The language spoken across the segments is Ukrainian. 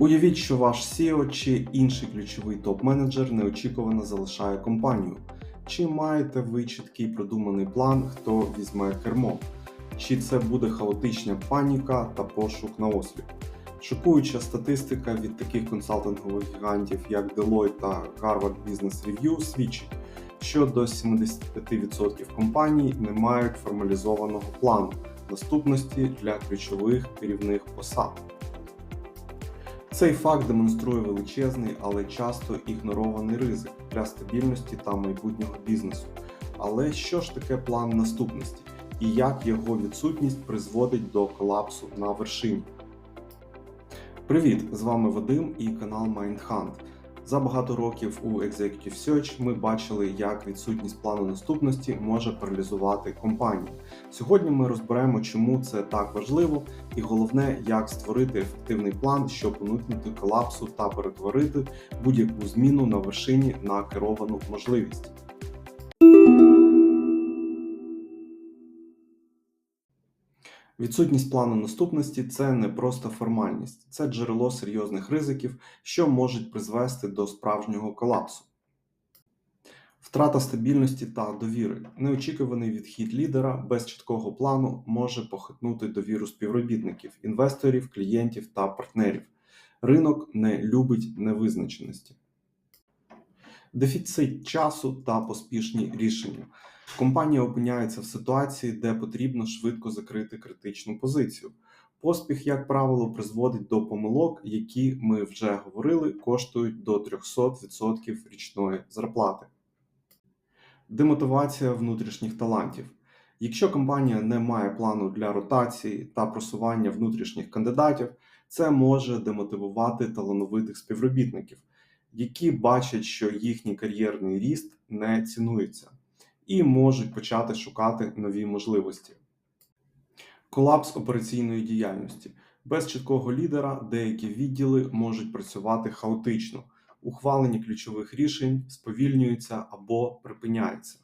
Уявіть, що ваш SEO чи інший ключовий топ-менеджер неочікувано залишає компанію. Чи маєте ви чіткий продуманий план, хто візьме кермо? Чи це буде хаотична паніка та пошук на осліп? Шокуюча статистика від таких консалтингових гігантів, як Deloitte та Harvard Business Review, свідчить, що до 75% компаній не мають формалізованого плану наступності для ключових керівних посад. Цей факт демонструє величезний, але часто ігнорований ризик для стабільності та майбутнього бізнесу. Але що ж таке план наступності і як його відсутність призводить до колапсу на вершині? Привіт! З вами Вадим і канал MindHunt. За багато років у Executive Search ми бачили, як відсутність плану наступності може паралізувати компанію. Сьогодні ми розберемо, чому це так важливо, і головне, як створити ефективний план, щоб уникнути колапсу та перетворити будь-яку зміну на вершині на керовану можливість. Відсутність плану наступності це не просто формальність, це джерело серйозних ризиків, що можуть призвести до справжнього колапсу. Втрата стабільності та довіри. Неочікуваний відхід лідера без чіткого плану може похитнути довіру співробітників, інвесторів, клієнтів та партнерів. Ринок не любить невизначеності. Дефіцит часу та поспішні рішення. Компанія опиняється в ситуації, де потрібно швидко закрити критичну позицію. Поспіх, як правило, призводить до помилок, які ми вже говорили, коштують до 300% річної зарплати. Демотивація внутрішніх талантів. Якщо компанія не має плану для ротації та просування внутрішніх кандидатів, це може демотивувати талановитих співробітників, які бачать, що їхній кар'єрний ріст не цінується і можуть почати шукати нові можливості. Колапс операційної діяльності. Без чіткого лідера деякі відділи можуть працювати хаотично, ухвалення ключових рішень сповільнюється або припиняється.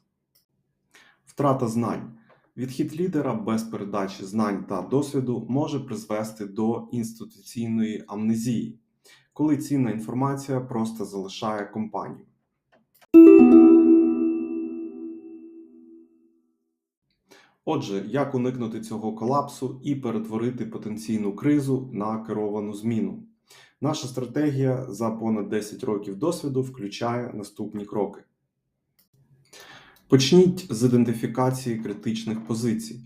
Втрата знань. Відхід лідера без передачі знань та досвіду може призвести до інституційної амнезії, коли цінна інформація просто залишає компанію. Отже, як уникнути цього колапсу і перетворити потенційну кризу на керовану зміну? Наша стратегія за понад 10 років досвіду включає наступні кроки. Почніть з ідентифікації критичних позицій.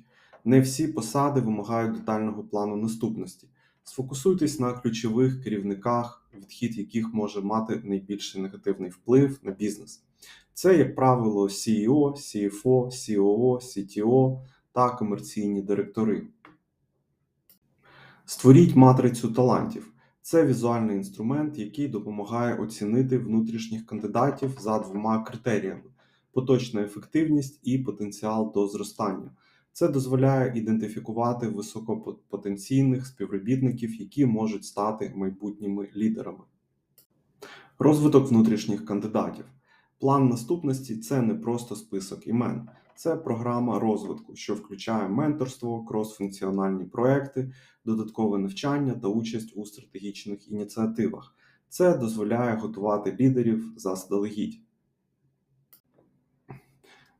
Не всі посади вимагають детального плану наступності. Сфокусуйтесь на ключових керівниках, відхід яких може мати найбільший негативний вплив на бізнес. Це, як правило, CEO, CFO, COO, CTO та комерційні директори. Створіть матрицю талантів. Це візуальний інструмент, який допомагає оцінити внутрішніх кандидатів за двома критеріями: поточна ефективність і потенціал до зростання. Це дозволяє ідентифікувати високопотенційних співробітників, які можуть стати майбутніми лідерами. Розвиток внутрішніх кандидатів. План наступності це не просто список імен, це програма розвитку, що включає менторство, кросфункціональні проекти, додаткове навчання та участь у стратегічних ініціативах. Це дозволяє готувати лідерів заздалегідь.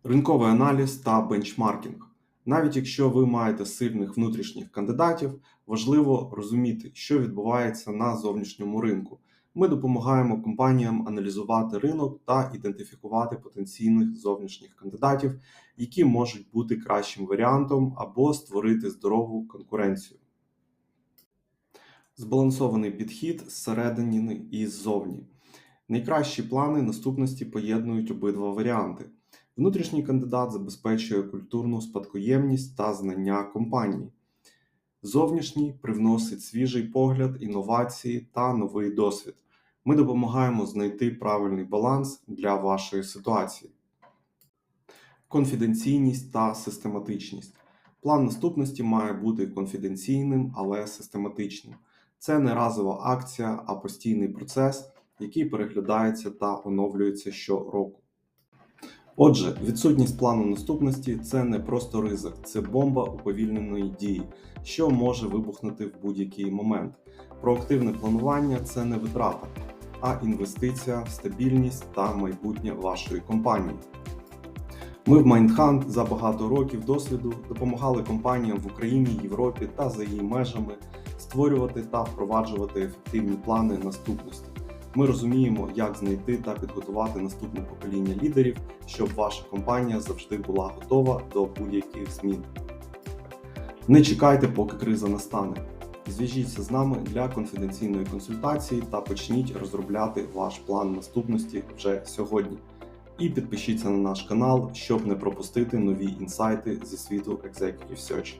Ринковий аналіз та бенчмаркінг. Навіть якщо ви маєте сильних внутрішніх кандидатів, важливо розуміти, що відбувається на зовнішньому ринку. Ми допомагаємо компаніям аналізувати ринок та ідентифікувати потенційних зовнішніх кандидатів, які можуть бути кращим варіантом або створити здорову конкуренцію. Збалансований підхід зсередини і ззовні. Найкращі плани наступності поєднують обидва варіанти. Внутрішній кандидат забезпечує культурну спадкоємність та знання компанії. Зовнішній привносить свіжий погляд, інновації та новий досвід. Ми допомагаємо знайти правильний баланс для вашої ситуації. Конфіденційність та систематичність. План наступності має бути конфіденційним, але систематичним. Це не разова акція, а постійний процес, який переглядається та оновлюється щороку. Отже, відсутність плану наступності це не просто ризик, це бомба уповільненої дії, що може вибухнути в будь-який момент. Проактивне планування це не витрата, а інвестиція в стабільність та майбутнє вашої компанії. Ми в Mindhunt за багато років досвіду допомагали компаніям в Україні, Європі та за її межами створювати та впроваджувати ефективні плани наступності. Ми розуміємо, як знайти та підготувати наступне покоління лідерів, щоб ваша компанія завжди була готова до будь-яких змін. Не чекайте, поки криза настане. Зв'яжіться з нами для конфіденційної консультації та почніть розробляти ваш план наступності вже сьогодні. І підпишіться на наш канал, щоб не пропустити нові інсайти зі світу Executive Search.